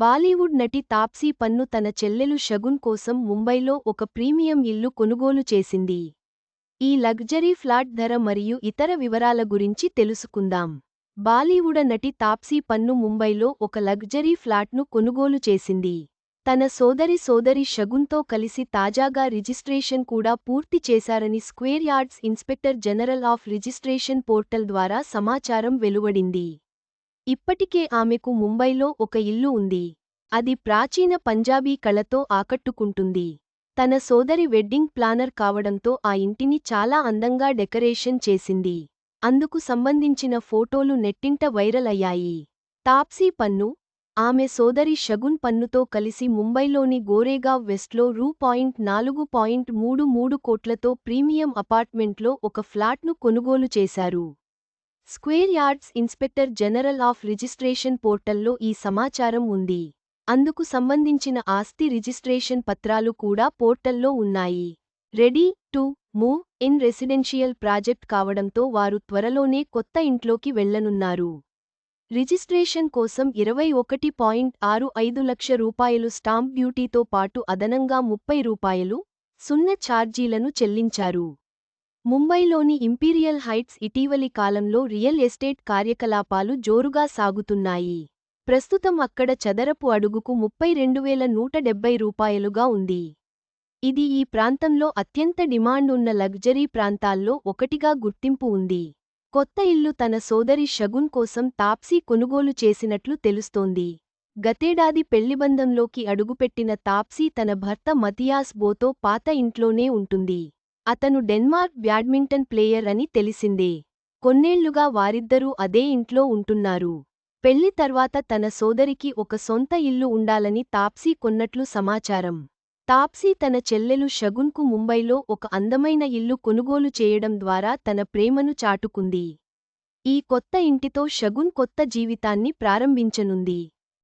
బాలీవుడ్ నటి తాప్సీ పన్ను తన చెల్లెలు షగున్ కోసం ముంబైలో ఒక ప్రీమియం ఇల్లు కొనుగోలు చేసింది. ఈ లగ్జరీ ఫ్లాట్ ధర మరియు ఇతర వివరాల గురించి తెలుసుకుందాం. బాలీవుడ నటి తాప్సీ పన్ను ముంబైలో ఒక లగ్జరీ ఫ్లాట్ను కొనుగోలు చేసింది. తన సోదరి సోదరి షగున్తో కలిసి తాజాగా రిజిస్ట్రేషన్ కూడా పూర్తి చేశారని square yards inspector general of registration portal ద్వారా సమాచారం వెలువడింది. ఇప్పటికే ఆమెకు ముంబైలో ఒక ఇల్లు ఉంది. అది ప్రాచీన పంజాబీ కళతో ఆకట్టుకుంటుంది. తన సోదరి వెడ్డింగ్ ప్లానర్ కావడంతో ఆ ఇంటిని చాలా అందంగా డెకరేషన్ చేసింది. అందుకు సంబంధించిన ఫోటోలు నెట్టింట వైరల్ అయ్యాయి. తాప్సీ పన్ను ఆమె సోదరి షగున్ పన్నుతో కలిసి ముంబైలోని గోరేగావ్ వెస్ట్లో రూ పాయింట్ నాలుగు పాయింట్ మూడు మూడు కోట్లతో ప్రీమియం అపార్ట్మెంట్లో ఒక ఫ్లాట్ను కొనుగోలు చేశారు. Square yards inspector general of registration పోర్టల్లో ఈ సమాచారం ఉంది. అందుకు సంబంధించిన ఆస్తి రిజిస్ట్రేషన్ పత్రాలు కూడా పోర్టల్లో ఉన్నాయి. Ready to move in residential project కావడంతో వారు త్వరలోనే కొత్త ఇంట్లోకి వెళ్ళనున్నారు రిజిస్ట్రేషన్ కోసం ఇరవై ఒకటి పాయింట్ ఆరు ఐదు లక్ష రూపాయలు స్టాంప్ డ్యూటీతో పాటు అదనంగా ముప్పై రూపాయలు సున్న ఛార్జీలను చెల్లించారు. ముంబైలోని ఇంపీరియల్ హైట్స్ ఇటీవలి కాలంలో రియల్ ఎస్టేట్ కార్యకలాపాలు జోరుగా సాగుతున్నాయి. ప్రస్తుతం అక్కడ చదరపు అడుగుకు ముప్పై రెండువేల నూట డెబ్బై రూపాయలుగా ఉంది. ఇది ఈ ప్రాంతంలో అత్యంత డిమాండ్ ఉన్న లగ్జరీ ప్రాంతాల్లో ఒకటిగా గుర్తింపు ఉంది. కొత్త ఇల్లు తన సోదరి షగున్ కోసం తాప్సీ కొనుగోలు చేసినట్లు తెలుస్తోంది. గతేడాది పెళ్ళిబంధంలోకి అడుగుపెట్టిన తాప్సీ తన భర్త మతియాస్ బోతో పాత ఇంట్లోనే ఉంటుంది. అతను డెన్మార్క్ బ్యాడ్మింటన్ ప్లేయర్ అని తెలిసిందే. కొన్నేళ్ళుగా వారిద్దరూ అదే ఇంట్లో ఉంటున్నారు. పెళ్ళి తర్వాత తన సోదరికి ఒక సొంత ఇల్లు ఉండాలని తాప్సీ కొన్నట్లు సమాచారం. తాప్సీ తన చెల్లెలు షగున్కు ముంబైలో ఒక అందమైన ఇల్లు కొనుగోలు చేయడం ద్వారా తన ప్రేమను చాటుకుంది. ఈ కొత్త ఇంటితో షగున్ కొత్త జీవితాన్ని ప్రారంభించనుంది.